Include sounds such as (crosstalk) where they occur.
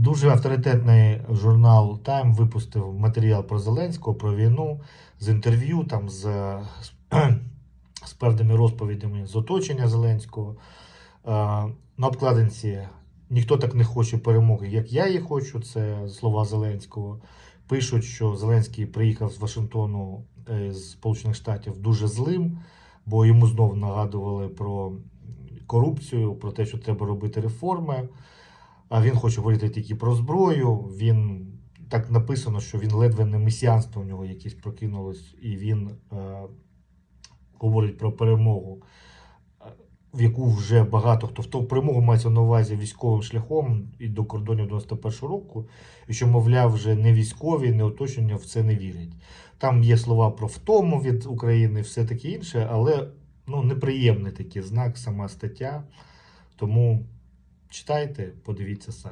Дуже авторитетний журнал Time випустив матеріал про Зеленського, про війну з інтерв'ю, там з, з, (clears throat) з певними розповідями з оточення Зеленського. Е, На обкладинці ніхто так не хоче перемоги, як я її хочу. Це слова Зеленського. Пишуть, що Зеленський приїхав з Вашингтону е, з Сполучених Штатів дуже злим, бо йому знов нагадували про корупцію, про те, що треба робити реформи. А він хоче говорити тільки про зброю. Він так написано, що він ледве не месіанство у нього якесь прокинулось, і він е, говорить про перемогу, е, в яку вже багато хто в ту перемогу мається на увазі військовим шляхом і до кордонів 91-го року, і що, мовляв, вже не військові, не оточення в це не вірять. Там є слова про втому від України, все таке інше, але ну, неприємний такий знак, сама стаття. Тому читайте, подивіться самі.